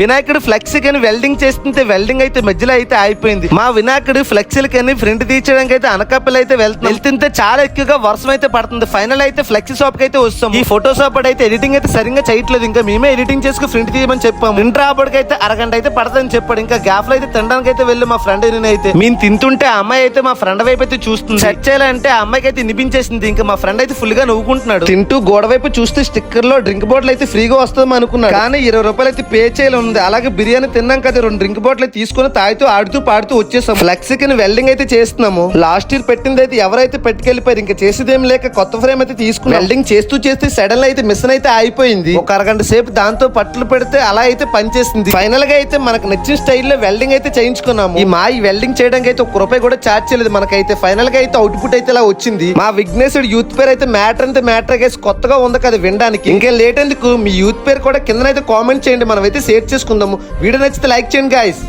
వినాయకుడు ఫ్లెక్స్ కని వెల్డింగ్ చేస్తుంటే వెల్డింగ్ అయితే మధ్యలో అయితే అయిపోయింది మా వినాయకుడు ఫ్లెక్సీలు కని ప్రింట్ తీర్చడానికి అయితే అనకాపల్లి అయితే వెళ్తుంది వెళ్తుంటే చాలా ఎక్కువగా వర్షం అయితే పడుతుంది. ఫైనల్ అయితే ఫ్లెక్సీ షాప్కి అయితే వస్తాం. ఈ ఫోటో షాప్ అయితే ఎడిటింగ్ అయితే సరిగ్గా చేయట్లేదు. ఇంకా మేమే ఎడిటింగ్ చేసుకుని ప్రింట్ తీయమని చెప్పాము. ప్రింట్ రాబడికి అయితే అరగంట అయితే పడదని చెప్పాడు. ఇంకా గ్యాప్లో అయితే తినడానికి అయితే వెళ్ళి మా ఫ్రెండ్ అయితే. మేము తింటుంటే అమ్మాయి అయితే మా ఫ్రెండ్ వైపు అయితే చూస్తుంది. సెట్ చేయాలంటే ఆ అమ్మాయికి అయితే నిపించేసింది ఇంకా మా ఫ్రెండ్ అయితే ఫుల్గా నవ్వుకుంటున్నాడు. తింటూ గోడ వైపు చూస్తే స్టిక్కర్లో డ్రింక్ బాటిల్ అయితే ఫ్రీగా వస్తుందని అనుకున్నాడు. కానీ ఇరవై రూపాయలు అయితే పే చేయాలి ఉంది. అలాగే బిర్యానీ తిన్నాం కదా రెండు డ్రింక్ బాటిల్ తీసుకుని తీసుకొని తాగుతూ ఆడుతూ పాడుతూ వచ్చేసాం. ఫ్లెక్స్ వెల్డింగ్ అయితే చేస్తున్నాము. లాస్ట్ ఇయర్ పెట్టింది అయితే ఎవరైతే పెట్టుకెళ్ళిపోయారు ఇంకా చేసేదేం లేక కొత్త ఫ్రేమ్ అయితే తీసుకుని వెల్డింగ్ చేస్తూ చేస్తే సడన్ అయితే మిషన్ అయితే ఆగిపోయింది. ఒక అరగంట సేపు దాంతో పట్లు పెడితే అలా అయితే పనిచేసింది. ఫైనల్గా అయితే మనకు నచ్చిన స్టైల్లో వెల్డింగ్ అయితే చేయించుకున్నాము. ఈ మా ఈ వెల్డింగ్ చేయడానికి అయితే ఒక రూపాయి కూడా చార్జ్ చేయలేదు. మనకైతే ఫైనల్గా అయితే అవుట్పుట్ అయితే ఇలా వచ్చింది. మా విఘ్నేశ్వరుడు యూత్ పేరు అయితే మ్యాటర్ అంతే మ్యాటర్ గైస్ కొత్తగా ఉంది కదా వినడానికి. ఇంకా లేట్ ఎందుకు? మీ యూత్ పేరు కూడా కిందనైతే కామెంట్ చేయండి. మనం అయితే షేర్ చేసుకుందాము వీడియో నచ్చితే లైక్ చేయండి గాయస్